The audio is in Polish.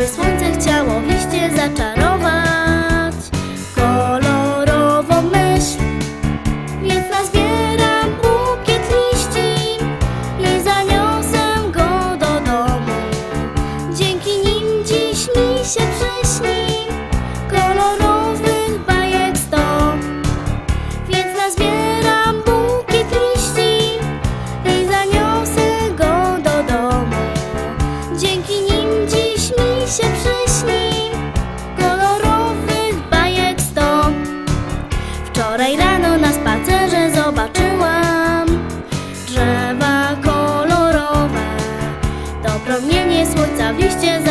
Jakby słońce chciało liście zaczarować. Kolorową myśl Więc nazbieram bukiet liści I zaniosę go do domu. Dzięki nim dziś mi się przyśni Kolorowych bajek sto Więc nazbieram bukiet liści I zaniosę go do domu. Dzięki nim dziś się przyśni. Kolorowych bajek sto. Wczoraj rano na spacerze zobaczyłam Drzewa kolorowe. To promienie słońca w liście